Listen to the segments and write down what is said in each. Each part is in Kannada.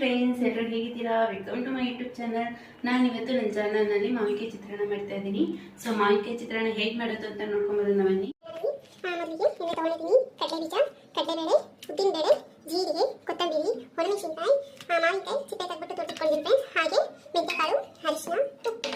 ಫ್ರೆಂಡ್ಸ್ ಎಲ್ಲರೂ ಹೇಗಿದ್ದೀರಾ? Welcome to my YouTube channel ನಾನು ಇವತ್ತು ನನ್ನ ಚಾನಲ್ನಲ್ಲಿ ಮಾವಿಕೆ ಚಿತ್ರಣ ಮಾಡ್ತಾ ಇದ್ದೀನಿ. ಸೊ ಮಾವಿಕೆ ಚಿತ್ರಣ ಹೇಗೆ ಮಾಡೋದು ಅಂತ ನೋಡ್ಕೊಂಬರೋಣ ಬನ್ನಿ. ಮೊದಲಿಗೆ ಎಣ್ಣೆ ತಗೊಂಡಿದ್ದೀನಿ. ಕಡಲೆ ಬೀಜ ಕಡಲೆಬೇಳೆ ಉದ್ದಿನಬೇಳೆ ಜೀರಿಗೆ, ಕೊತ್ತಂಬರಿ, ಒಣಮೆಣಸಿನಕಾಯಿ ಮಾವಿನಕಾಯಿ ಸಿಪ್ಪೆ ತಗ್ಬಿಟ್ಟು ತೊಟ್ಟಿಟ್ಕೊಂಡಿದ್ದೀನಿ ಫ್ರೆಂಡ್ಸ್ ಹಾಗೆ ಮೆಂತೆಕಾಳು, ಅರಿಶಿನ ಉಪ್ಪು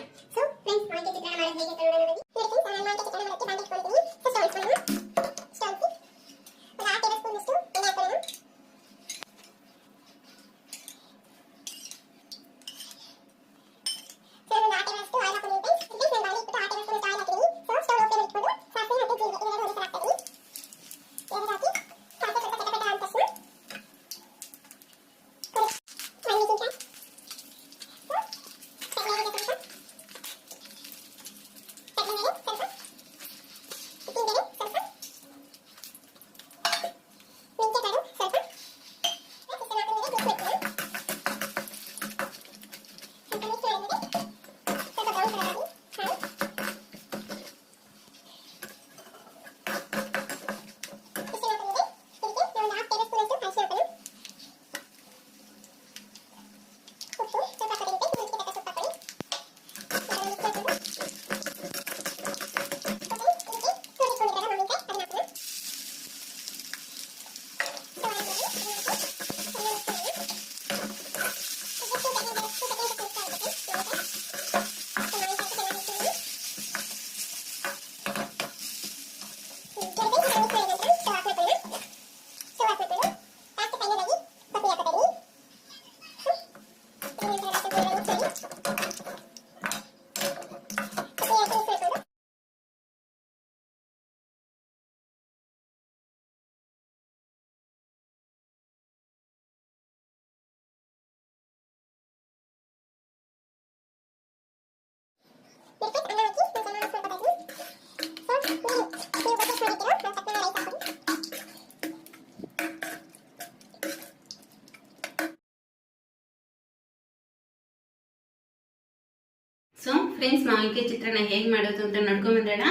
ಸೊ ಫ್ರೆಂಡ್ಸ್ ಮಾವಿನಕಾಯಿ ಚಿತ್ರನ ಹೇಗೆ ಮಾಡೋದು ಅಂತ ನೋಡ್ಕೊಂಬಂದೋಣ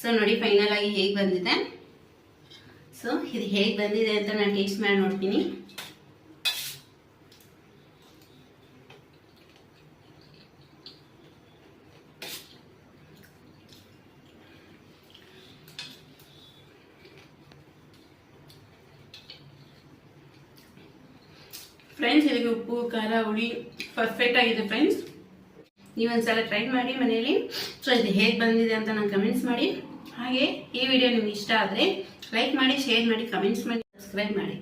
ಸೊ ನೋಡಿ ಫೈನಲ್ ಆಗಿ ಹೇಗೆ ಬಂದಿದೆ. ಸೊ ಇದು ಹೇಗೆ ಬಂದಿದೆ ಅಂತ ನಾನು ಟೇಸ್ಟ್ ಮಾಡಿ ನೋಡ್ತೀನಿ. ಫ್ರೆಂಡ್ಸ್ ಇದಕ್ಕೆ ಉಪ್ಪು, ಖಾರ, ಹುಳಿ ಪರ್ಫೆಕ್ಟ್ ಆಗಿದೆ ಫ್ರೆಂಡ್ಸ್ ನೀವೊಂದ್ಸಲ ಟ್ರೈ ಮಾಡಿ ಮನೆಯಲ್ಲಿ. ಸೊ ಇದು ಹೇಗೆ ಬಂದಿದೆ ಅಂತ ನಾನು ಕಮೆಂಟ್ಸ್ ಮಾಡಿ. ಹಾಗೆ ಈ ವಿಡಿಯೋ ನಿಮ್ಗೆ ಇಷ್ಟ ಆದರೆ ಲೈಕ್ ಮಾಡಿ ಶೇರ್ ಮಾಡಿ ಕಮೆಂಟ್ಸ್ ಮಾಡಿ ಸಬ್ಸ್ಕ್ರೈಬ್ ಮಾಡಿ.